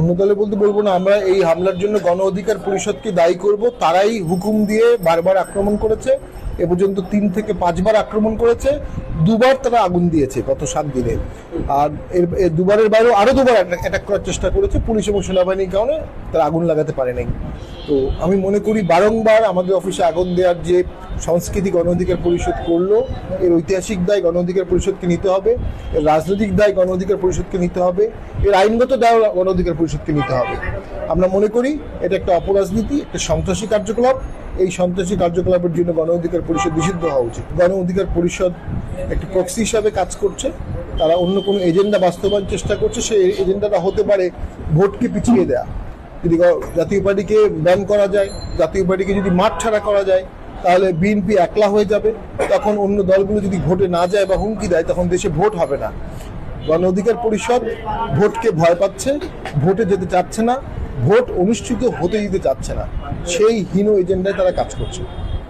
অন্য বলতে বলব না, আমরা এই হামলার জন্য গণ অধিকার পরিষদকে দায়ী করব। তারাই হুকুম দিয়ে বারবার আক্রমণ করেছে। এ পর্যন্ত তিন থেকে পাঁচবার আক্রমণ করেছে। দুবার তারা আগুন দিয়েছে গত সাত দিনে। আর এর দুবারের বাইরেও আরও দুবার অ্যাটাক করার চেষ্টা করেছে। পুলিশ এবং সেনাবাহিনীর কারণে তারা আগুন লাগাতে পারেনি। তো আমি মনে করি বারংবার আমাদের অফিসে আগুন দেওয়ার যে সংস্কৃতি গণ অধিকার পরিষদ করল, এর ঐতিহাসিক দায় গণ অধিকার পরিষদকে নিতে হবে, এর রাজনৈতিক দায় গণ অধিকার পরিষদকে নিতে হবে, এর আইনগত দায় গণ অধিকার পরিষদকে নিতে হবে। আমরা মনে করি এটা একটা অপরাজনীতি, একটা সন্ত্রাসী কার্যকলাপ। এই সন্ত্রাসী কার্যকলাপের জন্য গণ অধিকার পরিষদ নিষিদ্ধ হওয়া উচিত। গণ অধিকার পরিষদ একটি প্রক্সি হিসাবে কাজ করছে, তারা অন্য কোনো এজেন্ডা বাস্তবায়ন চেষ্টা করছে, সেই এজেন্ডাটা হতে পারে ভোটকে পিছিয়ে দেয়া। যদি জাতীয় পার্টিকে ব্যান করা যায়, জাতীয় পার্টিকে যদি মাঠ ছাড়া করা যায়, তাহলে বিএনপি একলা হয়ে যাবে। তখন অন্য দলগুলো যদি ভোটে না যায় বা হুমকি দেয়, তখন দেশে ভোট হবে না। গণ অধিকার পরিষদ ভোটকে ভয় পাচ্ছে, ভোটে যেতে চাচ্ছে না, ভোট অনুষ্ঠিত হতে দিতে চাচ্ছে না। সেই হীন এজেন্ডায় তারা কাজ করছে।